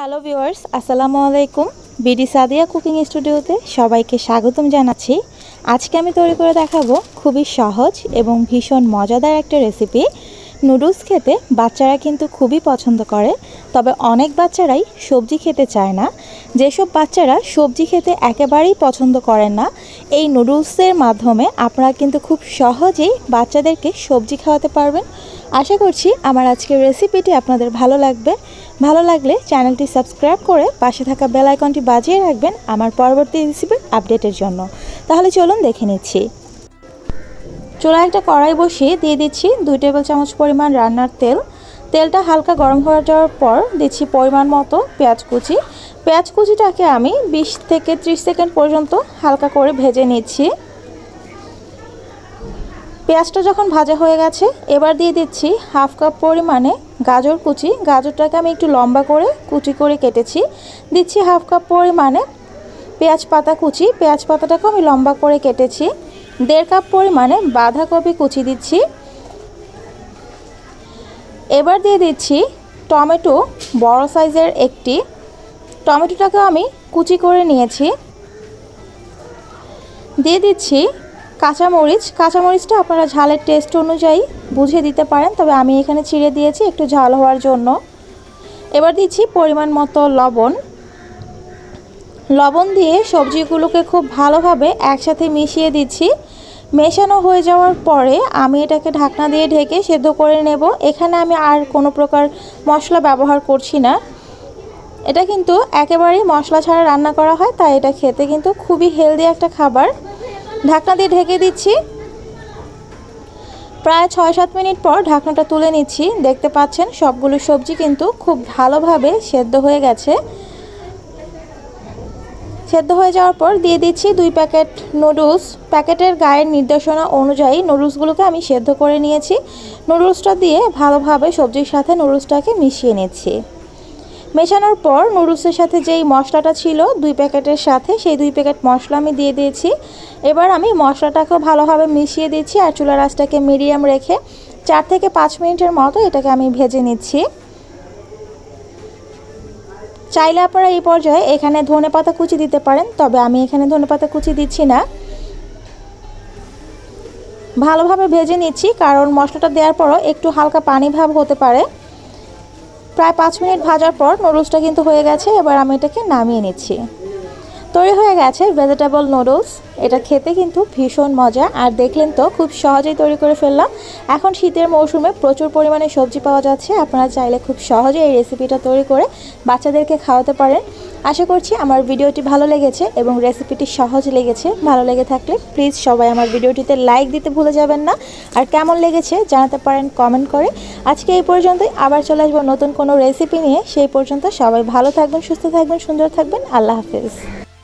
Hello viewers আসসালামু আলাইকুম BD Sadia cooking স্টুডিওতে সবাইকে স্বাগতম জানাচ্ছি। আজকে আমি তৈরি করে দেখাবো খুবই সহজ এবং ভীষণ মজাদার একটা রেসিপি নুডলস খেতে বাচ্চারা কিন্তু খুবই পছন্দ করে, তবে অনেক বাচ্চারাই সবজি খেতে চায় না। যেসব বাচ্চারা সবজি খেতে একেবারেই পছন্দ করেন না, এই নুডলসের মাধ্যমে আপনারা কিন্তু খুব সহজেই বাচ্চাদেরকে সবজি খাওয়াতে পারবেন। আশা করছি আমার আজকের রেসিপিটি আপনাদের ভালো লাগবে। ভালো লাগলে চ্যানেলটি সাবস্ক্রাইব করে পাশে থাকা বেল আইকনটি বাজিয়ে রাখবেন আমার পরবর্তী রেসিপির আপডেটের জন্য। তাহলে চলুন দেখে নিচ্ছি। চুলায় একটা কড়াই বসিয়ে দিয়ে দিচ্ছি দুই টেবিল চামচ পরিমাণ রান্নার তেল। তেলটা হালকা গরম হয়ে যাওয়ার পর দিচ্ছি পরিমাণ মতো পেঁয়াজ কুচি। পেঁয়াজ কুচিটাকে আমি বিশ থেকে ত্রিশ সেকেন্ড পর্যন্ত হালকা করে ভেজে নিচ্ছি। পেঁয়াজটা যখন ভাজা হয়ে গেছে, এবার দিয়ে দিচ্ছি হাফ কাপ পরিমাণে গাজর কুচি। গাজরটাকে আমি একটু লম্বা করে কুচি করে কেটেছি। দিচ্ছি হাফ কাপ পরিমাণে পেঁয়াজ পাতা কুচি। পেঁয়াজ পাতাটাকে আমি লম্বা করে কেটেছি। দেড় কাপ পরিমাণে বাঁধাকপি কুচি দিচ্ছি। এবার দিয়ে দিচ্ছি টমেটো বড় সাইজের একটি। টমেটোটাকে আমি কুচি করে নিয়েছি। দিয়ে দিচ্ছি কাঁচামরিচ, কাঁচামরিচটা আপনারা ঝালের টেস্ট অনুযায়ী বুঝে দিতে পারেন, তবে আমি এখানে ছিঁড়ে দিয়েছি একটু ঝাল হওয়ার জন্য। এবার দিচ্ছি পরিমাণ মতো লবণ। লবণ দিয়ে সবজিগুলোকে খুব ভালোভাবে একসাথে মিশিয়ে দিচ্ছি। মেশানো হয়ে যাওয়ার পরে আমি এটাকে ঢাকনা দিয়ে ঢেকে সেদ্ধ করে নেব। এখানে আমি আর কোনো প্রকার মশলা ব্যবহার করছি না। এটা কিন্তু একেবারেই মশলা ছাড়া রান্না করা হয়, তাই এটা খেতে কিন্তু খুবই হেলদি একটা খাবার। ঢাকনা দিয়ে ঢেকে দিচ্ছি। প্রায় ছয় সাত মিনিট পর ঢাকনাটা তুলে নিচ্ছি। দেখতে পাচ্ছেন, সবগুলো সবজি কিন্তু খুব ভালোভাবে সেদ্ধ হয়ে গেছে। সেদ্ধ হয়ে যাওয়ার পর দিয়ে দিচ্ছি দুই প্যাকেট নুডলস। প্যাকেটের গায়ের নির্দেশনা অনুযায়ী নুডলসগুলোকে আমি সেদ্ধ করে নিয়েছি। নুডলসটা দিয়ে ভালোভাবে সবজির সাথে নুডলসটাকে মিশিয়ে নিচ্ছি। মেশানোর পর নুডলসের সাথে যেই মশলাটা ছিল, দুই প্যাকেটের সাথে সেই দুই প্যাকেট মশলা আমি দিয়ে দিয়েছি। এবার আমি মশলাটাকেও ভালোভাবে মিশিয়ে দিচ্ছি আর চুলার আঁচটাকে মিডিয়াম রেখে চার থেকে পাঁচ মিনিটের মতো এটাকে আমি ভেজে নিচ্ছি। চাইলে আপনারা এই পর্যায়ে এখানে ধনে পাতা কুচি দিতে পারেন, তবে আমি এখানে ধনে পাতা কুচি দিচ্ছি না। ভালোভাবে ভেজে নিচ্ছি, কারণ মশলাটা দেওয়ার পরও একটু হালকা পানি ভাব হতে পারে। প্রায় পাঁচ মিনিট ভাজার পর নুডলসটা কিন্তু হয়ে গেছে, এবার আমি এটাকে নামিয়ে নিচ্ছি। তৈরি হয়ে গেছে ভেজিটেবল নুডলস এটা খেতে কিন্তু ভীষণ মজা, আর দেখলেন তো, খুব সহজেই তৈরি করে ফেললাম। এখন শীতের মৌসুমে প্রচুর পরিমাণে সবজি পাওয়া যাচ্ছে, আপনারা চাইলে খুব সহজে এই রেসিপিটা তৈরি করে বাচ্চাদেরকে খাওয়াতে পারেন। আশা করছি আমার ভিডিওটি ভালো লেগেছে এবং রেসিপিটি সহজ লেগেছে। ভালো লেগে থাকলে প্লিজ সবাই আমার ভিডিওটিতে লাইক দিতে ভুলে যাবেন না। আর কেমন লেগেছে জানাতে পারেন কমেন্ট করে। আজকে এই পর্যন্তই। আবার চলে আসব নতুন কোনো রেসিপি নিয়ে। সেই পর্যন্ত সবাই ভালো থাকবেন, সুস্থ থাকবেন, সুন্দর থাকবেন। আল্লাহ হাফিজ।